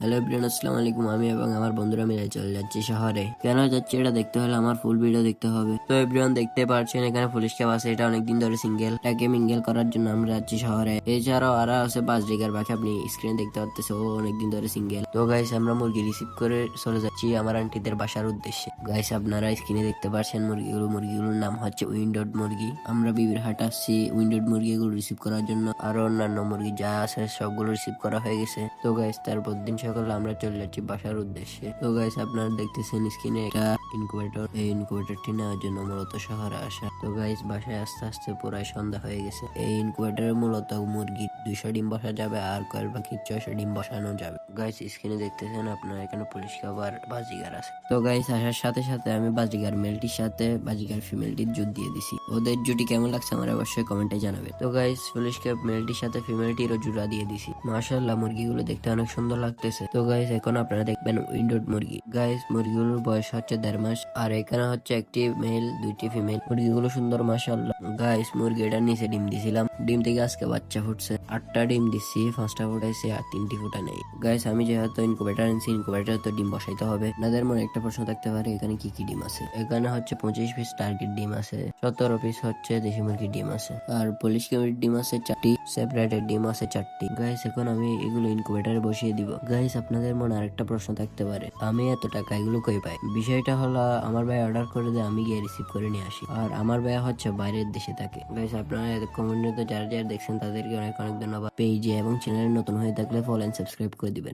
Hello Brian আসসালামু আলাইকুম। আমি এবং আমার বন্ধুরা মিলে চলে যাচ্ছি শহরে। কেন যাচ্ছি এটা দেখতে হলে আমার ফুল ভিডিও দেখতে হবে। তো এভরিওয়ান দেখতে পাচ্ছেন এখানে পুলিশ ক্যাব আছে। এটা অনেকদিন ধরে সিঙ্গেল এটাকে মিঙ্গেল করার জন্য আমরা যাচ্ছি শহরে। এছাড়াও আরও আছে পাঁচ ডিগার বাকি। আপনি স্ক্রিনে দেখতে পাচ্ছেন ও অনেকদিন ধরে সিঙ্গেল তো গাইস আমরা মুরগি রিসিভ করে চলে যাচ্ছি আমার আন্টিদের বাসার উদ্দেশ্যে। গাইস আপনারা স্ক্রিনে দেখতে পাচ্ছেন মুরগিগুলো। মুরগিগুলোর নাম হচ্ছে উইন্ডোড মুরগি। আমরা বিবির হাট আসছি উইন্ডোড মুরগিগুলো রিসিভ করার জন্য। আরও অন্যান্য মুরগি যা আছে সবগুলো রিসিভ করা হয়ে গেছে। তো গাইস তারপর দিন সকালে, আমরা চলে যাচ্ছি বাসার উদ্দেশ্যে। তো গাইস আপনারা দেখতেছেন স্ক্রিনে একটা ইনকুবেটর এই ইনকুবেটরটি নেওয়ার জন্য মূলত শহরে আসা। তো গাইস বাসায় আস্তে আস্তে পুরাই সন্ধ্যা হয়ে গেছে। এই ইনকুবেটরে মূলত মুরগি দুইশো ডিম বসা যাবে আর কয়েল বাকি ছয়শো ডিম বসানো যাবে। গাইস স্ক্রিনে দেখতেছেন আপনারা এখানে পুলিশ খাবার বাজিগার আছে। তো গাইস আসার সাথে সাথে আমি বাজিগার মেলটির সাথে বাজিগার ফিমেলটির জুট দিয়ে দিছি। ওদের জুটি কেমন লাগছে আমার অবশ্যই কমেন্টে জানাবে তো গাইস পুলিশ ক্যাব মেলটির সাথে ফিমেলটিরও জুড়া দিয়ে দিছি। মাশাআল্লাহ, মুরগিগুলো দেখতে অনেক সুন্দর লাগতেছে। তো গাইস এখন আপনারা দেখবেন উইন্ডোড মুরগি। গাইস মুরগিগুলোর বয়স হচ্ছে দেড় মাস, আর এখানে হচ্ছে একটি মেল দুইটি ফিমেল মুরগিগুলো সুন্দর, মাশাআল্লাহ। গাইস মুরগিটার নিচে ডিম দিছিলাম। ডিম থেকে আজকে বাচ্চা ফুটছে। আটটা ডিম দিছি পাঁচটা ফুটাইছে, আর তিনটি ফুটা নেই। গাইস আমি যেহেতু ইনকুবেটার আনছি ইনকুবেটার তো ডিম বসাইতে হবে। আপনাদের মনে একটা প্রশ্ন থাকতে পারে, এখানে কি কি ডিম আছে? এখানে হচ্ছে পঁচিশ পিস টার্গেট ডিম আছে, সতেরো পিস হচ্ছে দেশি মুরগির ডিম আছে, আর পুলিশ কেমির ডিম আছে চারটি সেপারেটেড ডিম আছে চারটি। গাইস এখন আমি এগুলো ইনকুবেটারে বসিয়ে দিব। গাইস আপনাদের মনে আরেকটা প্রশ্ন থাকতে পারে, আমি এত টাকা এগুলো কই পাই? বিষয়টা হলো, আমার ভাই অর্ডার করে দিয়ে, আমি গিয়ে রিসিভ করে নিয়ে আসি। আর আমার ভাই হচ্ছে বাইরের দেশে থাকে। গাইস আপনারা কমেন্টে যারা যারা দেখছেন, তাদেরকে অনেক অনেক ধন্যবাদ। পেজে এবং চ্যানেলে নতুন হয়ে থাকলে ফলো এন্ড সাবস্ক্রাইব করে দিবেন।